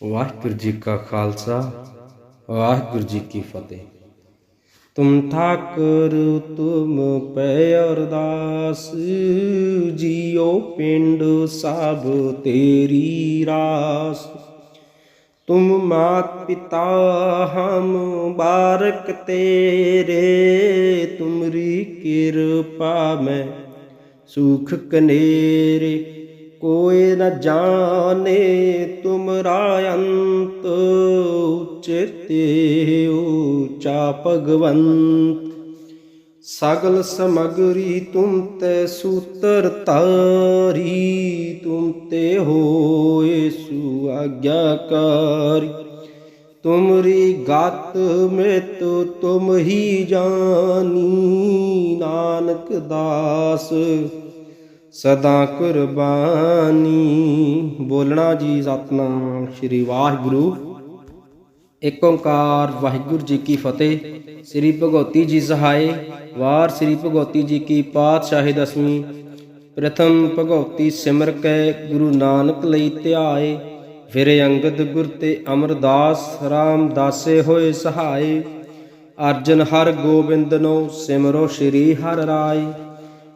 ਵਾਹਿਗੁਰੂ ਜੀ ਕਾ ਖਾਲਸਾ ਵਾਹਿਗੁਰੂ ਜੀ ਕੀ ਫਤਿਹ ਤੁਮ ਠਾਕੁਰ ਤੁਮ ਪੈ ਅਰਦਾਸ ਜੀਓ ਪਿੰਡ ਸਭ ਤੇਰੀ ਰਾਸ तुम मात पिता हम बारक तेरे तुमरी कृपा में सुख कनेरे ਕੋਏ ਨ ਜਾਣੇ ਤੁਮਰਾ ਅੰਤ ਉਚਤੇ ਉਚਾ ਭਗਵੰਤ। ਸਗਲ ਸਮਗਰੀ ਤੁਮ ਤੇ ਸੂਤਰ ਤਾਰੀ ਤੁਮ ਤੇ ਹੋਏ ਸੁ ਆਗਿਆਕਾਰੀ ਤੁਮਰੀ ਗਤ ਮਿਤ ਤੁਮ ਹੀ ਜਾਨੀ, ਨਾਨਕ ਦਾਸ। ਸਦਾ ਕੁਰਬਾਨੀ। ਬੋਲਣਾ ਜੀ ਸਤਨਾਮ ਸ੍ਰੀ ਵਾਹਿਗੁਰੂ। ਏਕ ਓੰਕਾਰ ਵਾਹਿਗੁਰੂ ਜੀ ਕੀ ਫਤਿਹ। ਸ੍ਰੀ ਭਗਵਤੀ ਜੀ ਸਹਾਏ। ਵਾਰ ਸ੍ਰੀ ਭਗਵਤੀ ਜੀ ਕੀ ਪਾਤਸ਼ਾਹੀ ਦਸਵੀਂ। ਪ੍ਰਥਮ ਭਗਵਤੀ ਸਿਮਰ ਕੈ, ਗੁਰੂ ਨਾਨਕ ਲਈ ਧਿਆਏ। ਫਿਰ ਅੰਗਦ ਗੁਰ ਤੇ ਅਮਰਦਾਸ RAM ਦਾਸੇ ਹੋਏ ਸਹਾਏ। ਅਰਜਨ ਹਰ ਗੋਬਿੰਦ ਨੋ ਸਿਮਰੋ ਸ੍ਰੀ ਹਰਿ ਰਾਏ।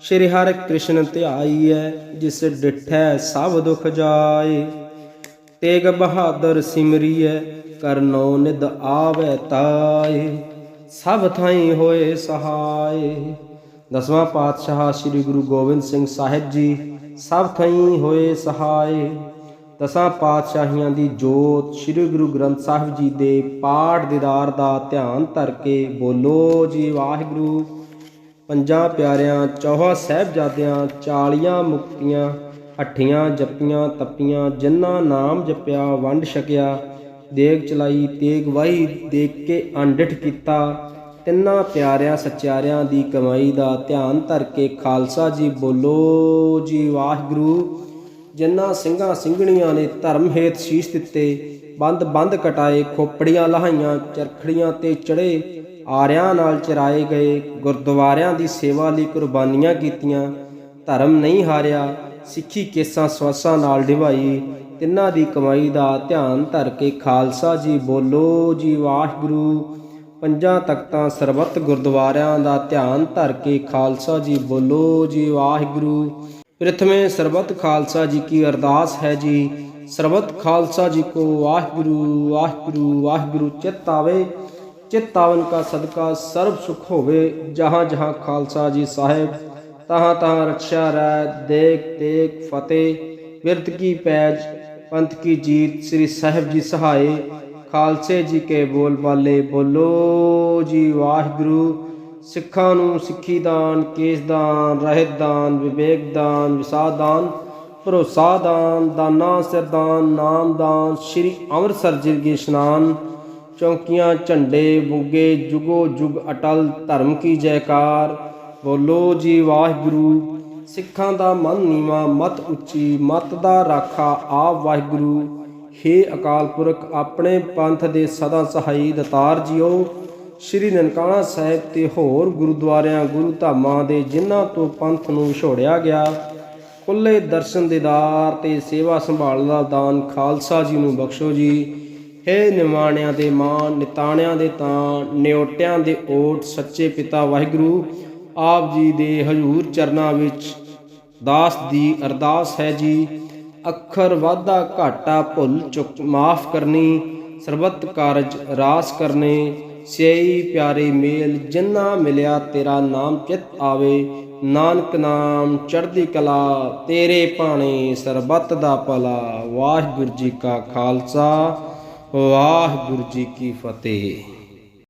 ਸ੍ਰੀ ਹਰਿ ਕ੍ਰਿਸ਼ਨ ਧਿਆਈਐ, ਜਿਸ ਡਿਠੈ ਸਭ ਦੁਖ ਜਾਏ। ਤੇਗ ਬਹਾਦਰ ਸਿਮਰੀਐ ਕਰਨੋ ਨਿਦ ਆਵੈ ਤਾਏ। ਸਭ ਥਾਈ ਹੋਏ ਸਹਾਏ। ਦਸਵਾਂ ਪਾਤਸ਼ਾਹ ਸ੍ਰੀ ਗੁਰੂ ਗੋਬਿੰਦ ਸਿੰਘ ਸਾਹਿਬ ਜੀ, ਸਭ ਥਾਈ ਹੋਏ ਸਹਾਏ। ਦਸਾਂ ਪਾਤਸ਼ਾਹੀਆਂ ਦੀ ਜੋਤ ਸ੍ਰੀ ਗੁਰੂ ਗ੍ਰੰਥ ਸਾਹਿਬ ਜੀ ਦੇ ਪਾਠ ਦੀਦਾਰ ਦਾ ਧਿਆਨ ਧਰ ਕੇ ਬੋਲੋ ਜੀ ਵਾਹਿਗੁਰੂ। ਪੰਜਾਂ ਪਿਆਰਿਆਂ, ਚੌਹਾਂ ਸਾਹਿਬਜ਼ਾਦਿਆਂ, ਚਾਲੀਆਂ ਮੁਕਤੀਆਂ ਹੱਠੀਆਂ ਜੱਪੀਆਂ, ਤੱਪੀਆਂ, ਜਿਨ੍ਹਾਂ ਨਾਮ ਜਪਿਆ, ਵੰਡ ਛਕਿਆ, ਦੇਗ ਚਲਾਈ, ਤੇਗ ਵਾਹੀ, ਦੇਖ ਕੇ ਅੰਡਿਠ ਕੀਤਾ, ਤਿੰਨਾਂ ਪਿਆਰਿਆਂ, ਸਚਿਆਰਿਆਂ ਦੀ ਕਮਾਈ ਦਾ ਧਿਆਨ ਧਰ ਕੇ ਖਾਲਸਾ ਜੀ ਬੋਲੋ ਜੀ ਵਾਹਿਗੁਰੂ। ਜਿਨ੍ਹਾਂ ਸਿੰਘਾਂ ਸਿੰਘਣੀਆਂ ਨੇ ਧਰਮ ਹੇਤ ਸ਼ੀਸ਼ ਦਿੱਤੇ ਬੰਦ ਬੰਦ ਕਟਾਏ, ਖੋਪੜੀਆਂ ਲਹਾਈਆਂ ਚਰਖੜੀਆਂ ਤੇ ਚੜੇ ਆਰਿਆਂ ਨਾਲ ਚਰਾਏ ਗਏ, ਗੁਰਦੁਆਰਿਆਂ ਦੀ ਸੇਵਾ ਲਈ ਕੁਰਬਾਨੀਆਂ ਕੀਤੀਆਂ। ਧਰਮ ਨਹੀਂ ਹਾਰਿਆ, ਸਿੱਖੀ ਕੇਸਾਂ ਸਵਾਸਾਂ ਨਾਲ ਨਿਭਾਈ। ਤਿੰਨਾਂ ਦੀ ਕਮਾਈ ਦਾ ਧਿਆਨ ਧਰ ਕੇ ਖਾਲਸਾ ਜੀ ਬੋਲੋ ਜੀ, ਵਾਹਿਗੁਰੂ। ਪੰਜਾਂ ਤਖਤਾਂ ਸਰਬੱਤ ਗੁਰਦੁਆਰਿਆਂ ਦਾ ਧਿਆਨ ਧਰ ਕੇ ਖਾਲਸਾ ਜੀ ਬੋਲੋ ਜੀ, ਵਾਹਿਗੁਰੂ। ਪ੍ਰਥਮੇ ਸਰਬੱਤ ਖਾਲਸਾ ਜੀ ਕੀ ਅਰਦਾਸ ਹੈ ਜੀ। ਸਰਬੱਤ ਖਾਲਸਾ ਜੀ ਕੋ ਵਾਹਿਗੁਰੂ ਵਾਹਿਗੁਰੂ ਵਾਹਿਗੁਰੂ ਚਿਤ ਆਵੇ। ਚਿਤ ਆਵਨ ਕਾ ਸਦਕਾ ਸਰਬ ਸੁਖ ਹੋਵੇ ਜਹਾਂ ਜਹਾਂ ਖਾਲਸਾ ਜੀ ਸਾਹਿਬ ਤਹਾਂ ਤਹਾਂ ਰਖਿਆ ਰਹਿ ਦੇਖ ਦੇਖ ਫਤਿਹ ਬਿਰਤ ਕੀ ਪੈਜ ਪੰਥ ਕੀ ਜੀਤ ਸ੍ਰੀ ਸਾਹਿਬ ਜੀ ਸਹਾਏ ਖਾਲਸੇ ਜੀ ਕੇ ਬੋਲ ਬਾਲੇ ਬੋਲੋ ਜੀ ਵਾਹਿਗੁਰੂ ਸਿੱਖਾਂ ਨੂੰ ਸਿੱਖੀ ਦਾਨ ਕੇਸ ਦਾਨ ਰਹਿਤ ਦਾਨ ਵਿਵੇਕ ਦਾਨ ਵਿਸਾਦ ਦਾਨ ਭਰੋਸਾ ਦਾਨ ਦਾਨਾ ਸਰਦਾਨ ਨਾਮ ਦਾਨ ਸ੍ਰੀ ਅੰਮ੍ਰਿਤਸਰ ਜੀ ਦੇ ਇਸ਼ਨਾਨ ਚੌਂਕੀਆਂ, ਝੰਡੇ, ਬੁੱਗੇ, ਜੁਗੋ ਜੁਗ ਅਟਲ, ਧਰਮ ਕੀ ਜੈਕਾਰ। ਬੋਲੋ ਜੀ ਵਾਹਿਗੁਰੂ, ਸਿੱਖਾਂ ਦਾ ਮਨ ਨੀਵਾ, ਮਤ ਉੱਚੀ, ਮਤ ਦਾ ਰਾਖਾ ਆਪ ਵਾਹਿਗੁਰੂ। ਹੇ ਅਕਾਲ ਪੁਰਖ, ਆਪਣੇ ਪੰਥ ਦੇ ਸਦਾ ਸਹਾਈ ਦਤਾਰ ਜੀਓ। ਸ਼੍ਰੀ ਨਨਕਾਣਾ ਸਾਹਿਬ ਤੇ ਹੋਰ ਗੁਰਦੁਆਰਿਆਂ, ਗੁਰੂ ਧਾਮਾਂ ਦੇ ਜਿਨ੍ਹਾਂ ਤੋਂ ਪੰਥ ਨੂੰ ਵਿਛੋੜਿਆ ਗਿਆ, ਖੁੱਲੇ ਦਰਸ਼ਨ ਦੇਦਾਰ ਤੇ ਸੇਵਾ ਸੰਭਾਲ ਦਾ ਦਾਨ ਖਾਲਸਾ ਜੀ ਨੂੰ ਬਖਸ਼ੋ ਜੀ। ਹੇ ਨਿਮਾਣਿਆਂ ਦੇ ਮਾਨ ਨਿਤਾਣਿਆਂ ਦੇ ਤਾਂ, ਨਿਉਟਿਆਂ ਦੇ ਓਟ ਸੱਚੇ ਪਿਤਾ ਵਾਹਿਗੁਰੂ, ਆਪ ਜੀ ਦੇ ਹਜ਼ੂਰ ਚਰਨਾਂ ਵਿੱਚ ਦਾਸ ਦੀ ਅਰਦਾਸ ਹੈ ਜੀ। ਅੱਖਰ ਵਾਧਾ ਘਾਟਾ ਭੁੱਲ ਚੁੱਕ ਮਾਫ ਕਰਨੀ, ਸਰਬਤ ਕਾਰਜ ਰਾਸ ਕਰਨੇ ਸੇਈ ਪਿਆਰੇ ਮੇਲ ਜਿੰਨਾ ਮਿਲਿਆ ਤੇਰਾ ਨਾਮ ਚਿਤ ਆਵੇ। ਨਾਨਕ ਨਾਮ ਚੜ੍ਹਦੀ ਕਲਾ, ਤੇਰੇ ਭਾਣੇ ਸਰਬਤ ਦਾ ਭਲਾ। ਵਾਹਿਗੁਰੂ ਜੀ ਕਾ ਖਾਲਸਾ। ਵਾਹਿਗੁਰੂ ਜੀ ਕੀ ਫਤਿਹ।